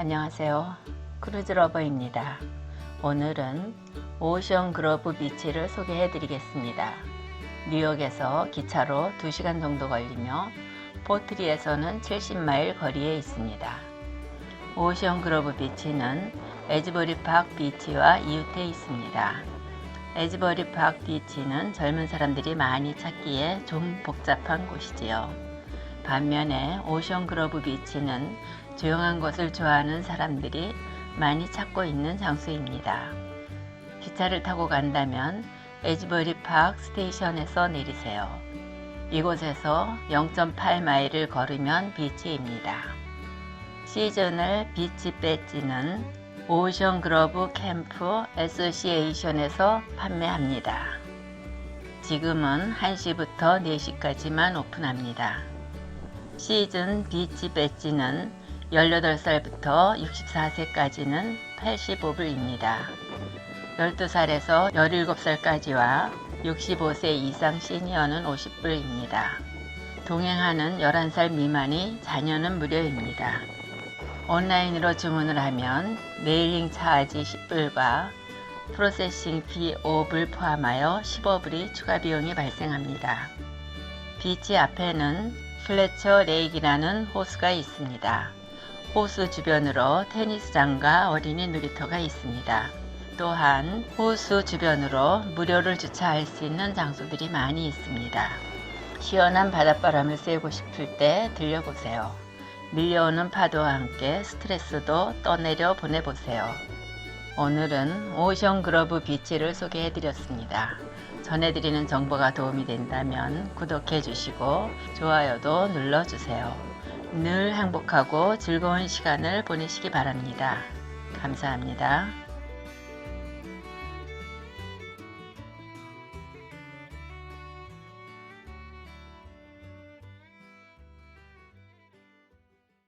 안녕하세요. 크루즈러버입니다. 오늘은 오션 그로브 비치를 소개해 드리겠습니다. 뉴욕에서 기차로 2시간 정도 걸리며 포트리에서는 70마일 거리에 있습니다. 오션 그로브 비치는 에즈버리 팍 비치와 이웃해 있습니다. 에즈버리 팍 비치는 젊은 사람들이 많이 찾기에 좀 복잡한 곳이지요. 반면에 오션 그로브 비치는 조용한 곳을 좋아하는 사람들이 많이 찾고 있는 장소입니다. 기차를 타고 간다면 에즈버리 팍 스테이션에서 내리세요. 이곳에서 0.8마일을 걸으면 비치입니다. 시즌을 비치 배지는 오션 그로브 캠프 애소시에이션에서 판매합니다. 지금은 1시부터 4시까지만 오픈합니다. 시즌 비치 배지는 18살부터 64세까지는 85불입니다. 12살에서 17살까지와 65세 이상 시니어는 50불입니다. 동행하는 11살 미만이 자녀는 무료입니다. 온라인으로 주문을 하면 메일링 차지 10불과 프로세싱 피 5불 포함하여 15불이 추가 비용이 발생합니다. 비치 앞에는 플래처 레이크라는 호수가 있습니다. 호수 주변으로 테니스장과 어린이 놀이터가 있습니다. 또한 호수 주변으로 무료를 주차할 수 있는 장소들이 많이 있습니다. 시원한 바닷바람을 쐬고 싶을 때 들려보세요. 밀려오는 파도와 함께 스트레스도 떠내려 보내보세요. 오늘은 오션 그러브 비치를 소개해 드렸습니다. 전해드리는 정보가 도움이 된다면 구독해 주시고 좋아요도 눌러주세요. 늘 행복하고 즐거운 시간을 보내시기 바랍니다. 감사합니다.